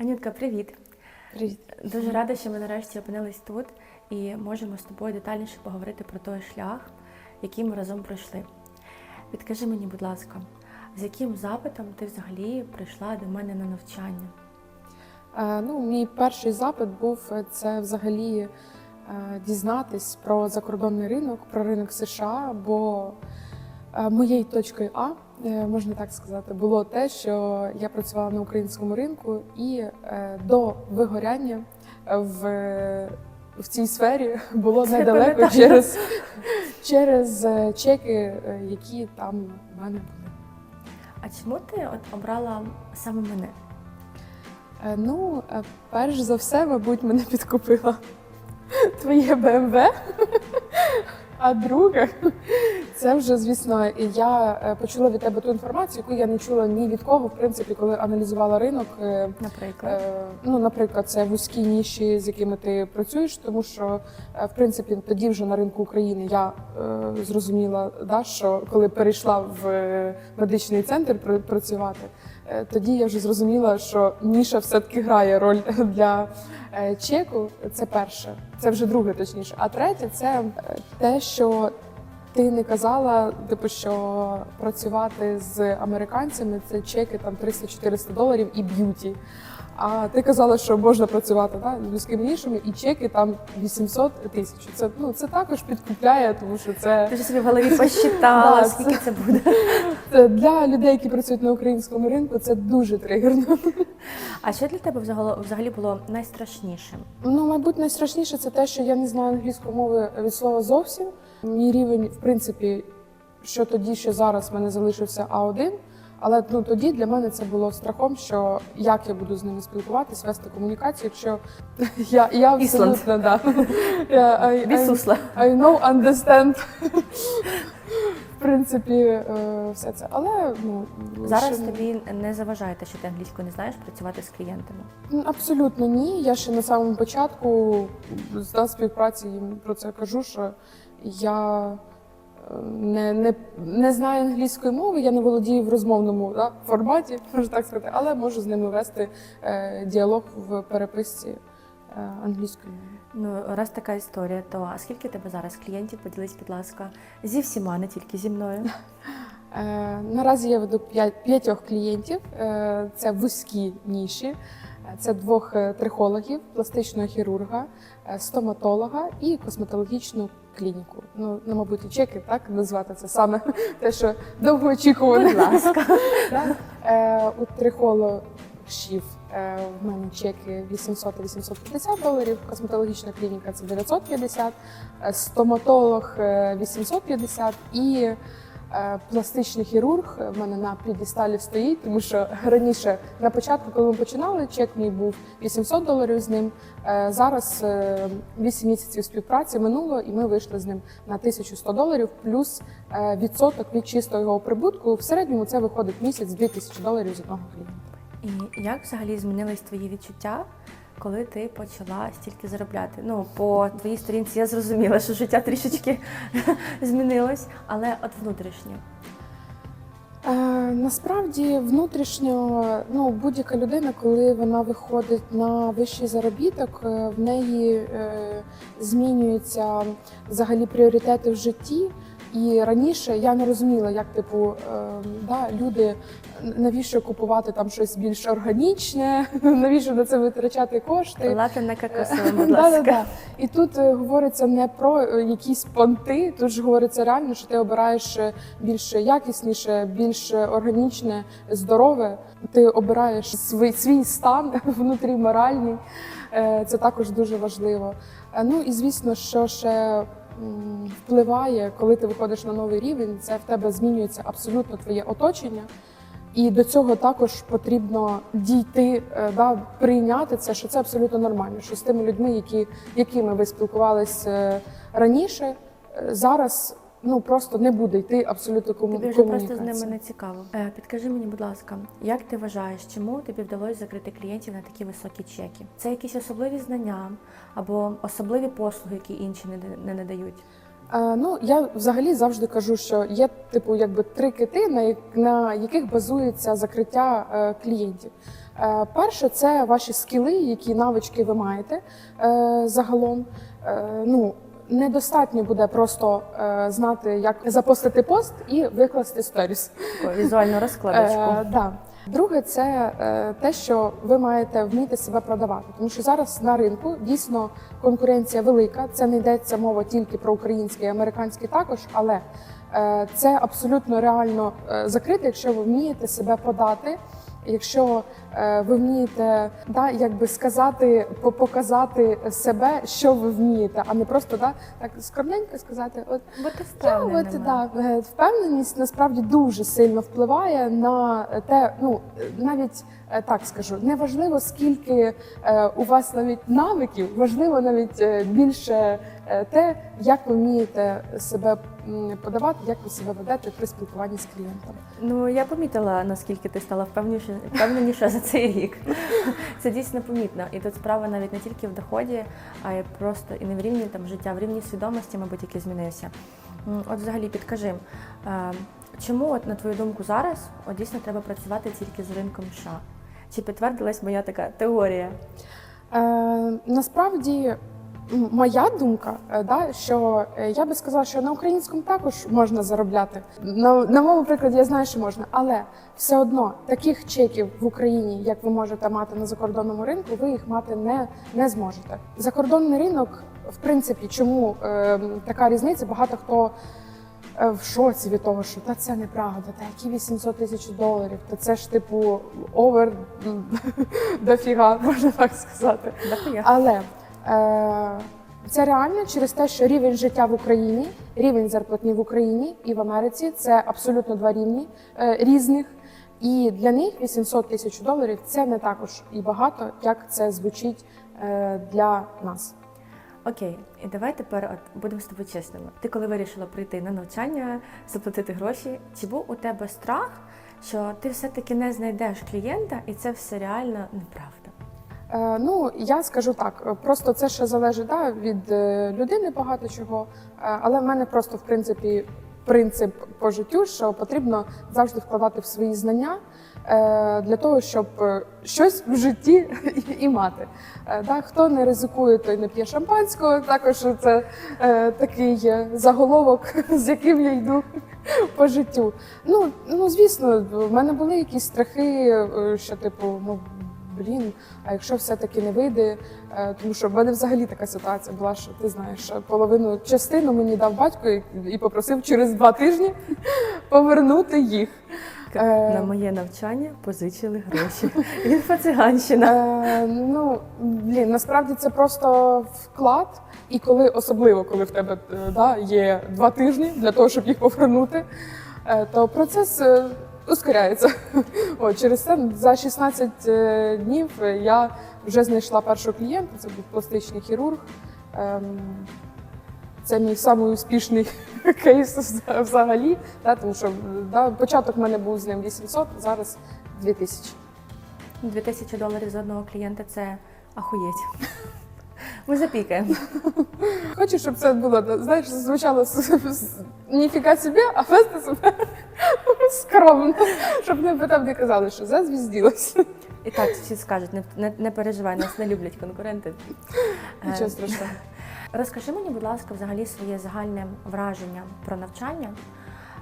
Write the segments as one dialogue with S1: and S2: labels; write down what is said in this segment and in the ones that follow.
S1: Анютка, привіт!
S2: Привіт.
S1: Дуже рада, що ми нарешті опинились тут і можемо з тобою детальніше поговорити про той шлях, який ми разом пройшли. Підкажи мені, будь ласка, з яким запитом ти взагалі прийшла до мене на навчання?
S2: Е, Ну, мій перший запит був е, це взагалі е, дізнатись про закордонний ринок, про ринок США, бо е, моєю точкою А, можна так сказати, було те, що я працювала на українському ринку, і е, до вигоряння в, в цій сфері було
S1: Це
S2: недалеко
S1: пам'ятаю.
S2: через, через е, чеки, е, які там в мене були.
S1: А чому ти от обрала саме мене?
S2: Е, Ну, е, перш за все, мабуть, мене підкупила твоє БМВ. А друге, це вже, звісно, і я е, почула від тебе ту інформацію, яку я не чула ні від кого, в принципі, коли аналізувала ринок. Е,
S1: Наприклад,
S2: Е, Ну, наприклад, це вузькі ніші, з якими ти працюєш, тому що в принципі тоді вже на ринку України я зрозуміла, да, що коли перейшла в медичний центр пр- працювати, тоді я вже зрозуміла, що ніша все-таки грає роль для чеку. Це перше, це вже друге, точніше. А третє це те, що ти не казала, типу, що працювати з американцями це чеки там 300-400 доларів і б'юті. А ти казала, що можна працювати да, з вузькими нішами, і чеки там 800 тисяч. Це ну це також підкупляє, тому що це,
S1: ти ж собі в голові посчитала,
S2: Да,
S1: скільки це буде.
S2: це для людей, які працюють на українському ринку, це дуже тригерно.
S1: А що для тебе взагалі було найстрашнішим?
S2: Ну, мабуть, найстрашніше це те, що я не знаю англійської мови від слова зовсім. Мій рівень, в принципі, що тоді, що зараз в мене залишився А1. Але ну тоді для мене це було страхом, що як я буду з ними спілкуватись, вести комунікацію, якщо я, я абсолютно да. I, I, I know, understand. В принципі, е, все це. Але ну
S1: Зараз
S2: ще-
S1: тобі не заважає те, що ти англійську не знаєш працювати з клієнтами.
S2: Абсолютно ні. Я ще на самому початку з співпраці їм про це кажу, що я не, не, не знаю англійської мови, я не володію в розмовному да, форматі, можна так сказати, але можу з ними вести е, діалог в переписці е, англійською мовою.
S1: Ну, раз така історія, то а скільки тебе зараз клієнтів? Поділись, будь ласка, зі всіма, не тільки зі мною.
S2: Е, Наразі я веду п'ятьох клієнтів. Е, Це вузькі ніші. Це двох е, трихологів, пластичного хірурга, е, стоматолога і косметологічну клініку. Ну, не мабуть, чеки так назвати це саме те, що довго очікувано.
S1: Будь ласка.
S2: Е, У трихологів е, в мене чеки 800-850 доларів, косметологічна клініка це 950, е, стоматолог е, 850 і е, пластичний хірург в мене на підісталі стоїть, тому що раніше на початку, коли ми починали, чек мій був 800 доларів з ним. Е, Зараз е, 8 місяців співпраці минуло, і ми вийшли з ним на 1100 доларів плюс е, відсоток від чистого прибутку. В середньому це виходить місяць 2000 доларів з одного клієнта.
S1: І як взагалі змінились твої відчуття, коли ти почала стільки заробляти? Ну, по твоїй сторінці я зрозуміла, що життя трішечки змінилось, але от внутрішнє.
S2: Е, насправді внутрішньо ну, будь-яка людина, коли вона виходить на вищий заробіток, е, в неї е, змінюються взагалі пріоритети в житті. І раніше я не розуміла, як типу е, да, люди навіщо купувати там щось більш органічне, навіщо на це витрачати кошти.
S1: Лати на кокосовому, будь
S2: Да, да,
S1: ласка.
S2: да. І тут е, говориться не про е, якісь понти, тут ж говориться реально, що ти обираєш е, більш якісніше, більш органічне, здорове. Ти обираєш свій, свій стан внутрі моральний. Е, Це також дуже важливо. Е, Ну і звісно, що ще впливає, коли ти виходиш на новий рівень, це в тебе змінюється абсолютно твоє оточення. І до цього також потрібно дійти, е, да, прийняти це, що це абсолютно нормально. Що з тими людьми, які, якими ви спілкувалися раніше, е, зараз ну просто не буде йти абсолютно кому
S1: Тобі вже просто з ними не цікаво. Е, Підкажи мені, будь ласка, як ти вважаєш, чому тобі вдалося закрити клієнтів на такі високі чеки? Це якісь особливі знання або особливі послуги, які інші не, не надають?
S2: Е, Ну, я взагалі завжди кажу, що є типу якби три кити, на, на яких базується закриття е, клієнтів. Е, перше, це ваші скіли, які навички ви маєте е, загалом. Е, ну, недостатньо буде просто е, знати, як запостити пост і викласти сторіс.
S1: Таку візуальну розкладочку.
S2: Е, да. Друге, це е, те, що ви маєте вміти себе продавати, тому що зараз на ринку дійсно конкуренція велика. Це не йдеться мова тільки про український, і американський також, але е, це абсолютно реально е, закрити, якщо ви вмієте себе подати. Якщо е, ви вмієте да, якби сказати, показати себе, що ви вмієте, а не просто да, так скромненько сказати, от
S1: Бути
S2: я
S1: впевненими.
S2: от, да, е, впевненість насправді дуже сильно впливає на те, ну навіть е, так скажу, неважливо скільки е, у вас навіть навиків, важливо навіть більше те, як ви вмієте себе подавати, як ви себе ведете при спілкуванні з клієнтом.
S1: Ну я помітила, наскільки ти стала впевненіше, впевненіша за цей рік. Це дійсно помітно. І тут справа навіть не тільки в доході, а й просто і не в рівні там життя, в рівні свідомості, мабуть, який змінився. От взагалі підкажи, е, чому, от, на твою думку, зараз от, дійсно треба працювати тільки з ринком США? Чи підтвердилась моя така теорія?
S2: Е, насправді, моя думка, е, да, що е, я би сказала, що на українському також можна заробляти. На, на моєму прикладі я знаю, що можна, але все одно таких чеків в Україні, як ви можете мати на закордонному ринку, ви їх мати не, не зможете. Закордонний ринок, в принципі, чому е, така різниця? Багато хто. е, В шоці від того, що та це неправда, та які 800 тисяч доларів, та це ж типу овер дофіга, можна так сказати. Але це реально через те, що рівень життя в Україні, рівень зарплатні в Україні і в Америці це абсолютно два рівні е, різних. І для них 800 тисяч доларів це не також і багато, як це звучить е, для нас.
S1: Окей, і давай тепер от будемо з тобою чесними. Ти коли вирішила прийти на навчання, заплатити гроші, чи був у тебе страх, що ти все-таки не знайдеш клієнта, і це все реально неправда?
S2: Е, ну я скажу так, просто це ще залежить да, від е, людини багато чого. Е, але в мене просто в принципі принцип по життю, що потрібно завжди вкладати в свої знання для того, щоб щось в житті і мати. Да, хто не ризикує, той не п'є шампанського. Також це такий заголовок, з яким я йду по життю. Ну, ну звісно, в мене були якісь страхи, що типу, ну блін, а якщо все-таки не вийде, Е, тому що в мене взагалі така ситуація була, що ти знаєш, половину частину мені дав батько і- попросив через два тижні повернути їх. Е,
S1: На моє навчання позичили гроші. Інфоциганщина.
S2: Е, ну блін, насправді це просто вклад. І коли особливо, коли в тебе да, є два тижні для того, щоб їх повернути, то процес ускоряється. От, через це за 16 е, днів я вже знайшла першого клієнта. Це був пластичний хірург. Ем, Це мій самий успішний кейс взагалі, да, тому що да, початок в мене був з ним 800, зараз 2000.
S1: 2000 доларів з одного клієнта це ахуєть. Ми запікаємо.
S2: Хочу, щоб це було, знаєш, звучало ніфіга собі, а вести себе скромно, щоб не потім не казали, що зазвізділась.
S1: І так всі скажуть, не, не, не переживай, нас не люблять конкуренти. Е,
S2: Нічого страшного.
S1: Розкажи мені, будь ласка, взагалі своє загальне враження про навчання,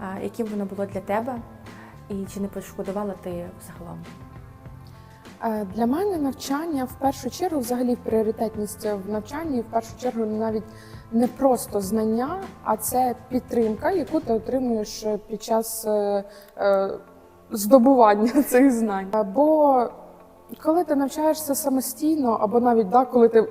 S1: а, яким воно було для тебе, і чи не пошкодувала ти загалом?
S2: Е, Для мене навчання в першу чергу, взагалі, пріоритетність в навчанні, в першу чергу, навіть не просто знання, а це підтримка, яку ти отримуєш під час е, е, здобування цих знань. Е, Бо коли ти навчаєшся самостійно, або навіть да, коли ти е,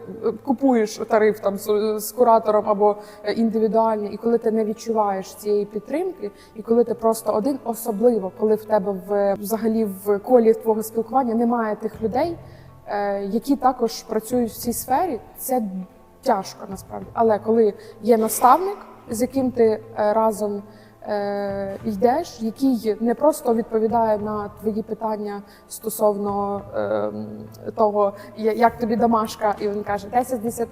S2: купуєш тариф там з, з куратором або е, індивідуальний, і коли ти не відчуваєш цієї підтримки, і коли ти просто один, особливо коли в тебе в взагалі в колі твого спілкування немає тих людей, е, які також працюють в цій сфері, це тяжко насправді. Але коли є наставник, з яким ти разом йдеш, який не просто відповідає на твої питання стосовно е, того, як тобі домашка, і він каже 10 з 10,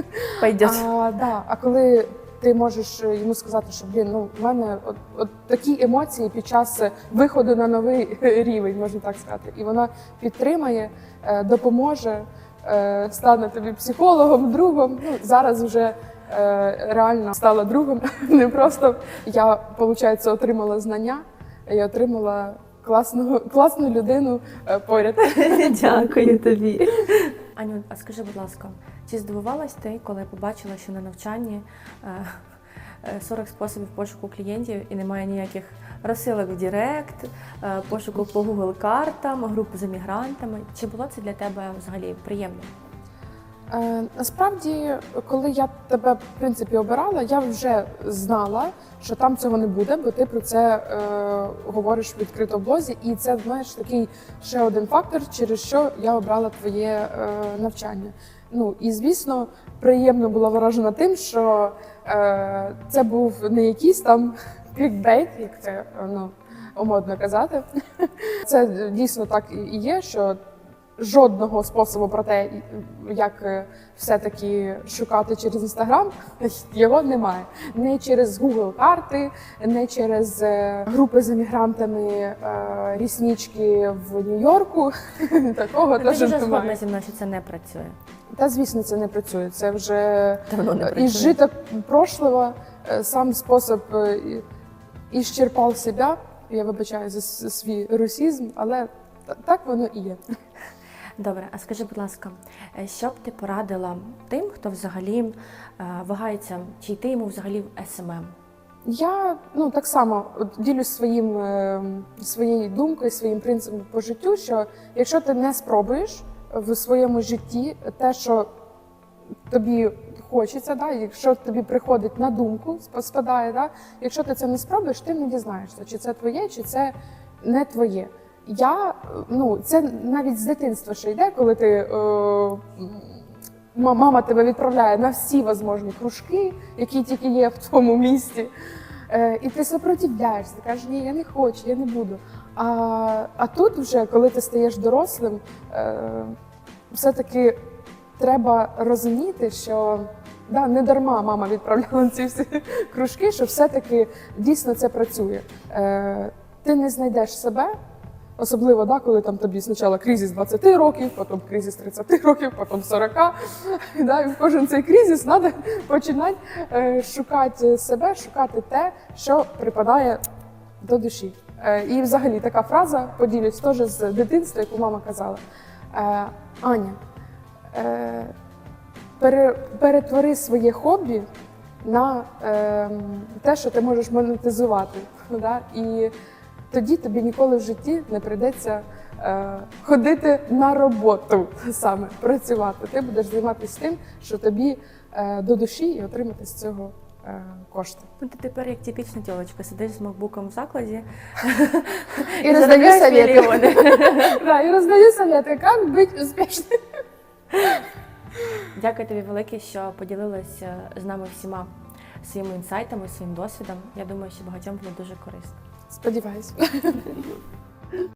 S1: Пойдет.
S2: а, да, а коли ти можеш е, йому сказати, що блін, ну в мене от, от такі емоції під час е, виходу на новий рівень, можна так сказати, і вона підтримає, е, допоможе, е, стане тобі психологом, другом. Ну зараз вже е, реально стала другом. Не просто я, виходить, отримала знання, я отримала класну, класну людину е, поряд.
S1: Дякую тобі. Аню, а скажи, будь ласка, чи здивувалась ти, коли побачила, що на навчанні е, е, 40 способів пошуку клієнтів і немає ніяких розсилок в Директ, е, пошуку по Google картам, групи з емігрантами? Чи було це для тебе взагалі приємно?
S2: Е, насправді, коли я тебе в принципі обирала, я вже знала, що там цього не буде, бо ти про це е, говориш відкрито в блозі, і це знаєш такий ще один фактор, через що я обрала твоє е, навчання. Ну і звісно, приємно була вражена тим, що е, це був не якийсь там клікбейт, як це ну, модно казати. Це дійсно так і є, що жодного способу про те, як е, все-таки шукати через інстаграм, його немає. Не через Google карти, не через е, групи з емігрантами, е, ріснічки в Нью-Йорку. Такого теж
S1: дуже згодна зі мною, що це не працює.
S2: Та звісно, це не працює. Це вже
S1: не працює.
S2: прошлого сам спосіб і- іщерпав себе. Я вибачаю за свій русізм, але та- так воно і є.
S1: Добре, а скажи, будь ласка, е, що б ти порадила тим, хто взагалі е, вагається, чи йти йому взагалі в СММ?
S2: Я ну так само ділюсь своїм е, своєю думкою, своїм принципом по життю. Що якщо ти не спробуєш в своєму житті те, що тобі хочеться, да, якщо тобі приходить на думку, сп- спадає, да, якщо ти це не спробуєш, ти не дізнаєшся, чи це твоє, чи це не твоє. Я ну це навіть з дитинства ще йде, коли ти. Е, Мама тебе відправляє на всі можливі кружки, які тільки є в тому місті. Е, і ти сопротивляєшся, ти кажеш, ні, я не хочу, я не буду. А, а тут, вже, коли ти стаєш дорослим, е, все-таки треба розуміти, що да, не дарма мама відправляла ці всі кружки, що все-таки дійсно це працює. Е, ти не знайдеш себе. Особливо, да, коли там тобі спочатку кризис 20 років, потім кризис 30 років, потім 40. Да, і в кожен цей кризис треба починати е, шукати себе, шукати те, що припадає до душі. Е, і взагалі така фраза поділюсь теж з дитинства, яку мама казала. Е, Аня, пере, перетвори своє хобі на е, те, що ти можеш монетизувати. Да? І тоді тобі ніколи в житті не прийдеться е, ходити на роботу саме працювати. Ти будеш займатися тим, що тобі е, до душі і отримати з цього е, кошти.
S1: Ну, ти тепер як типічна тілочка, сидиш з макбуком в закладі
S2: І роздаю
S1: заробляєш
S2: Да, і роздаю совети, як бути успішним.
S1: Дякую тобі велике, що поділилася з нами всіма своїми інсайтами, своїм досвідом. Я думаю, що багатьом було дуже корисно.
S2: Spotify.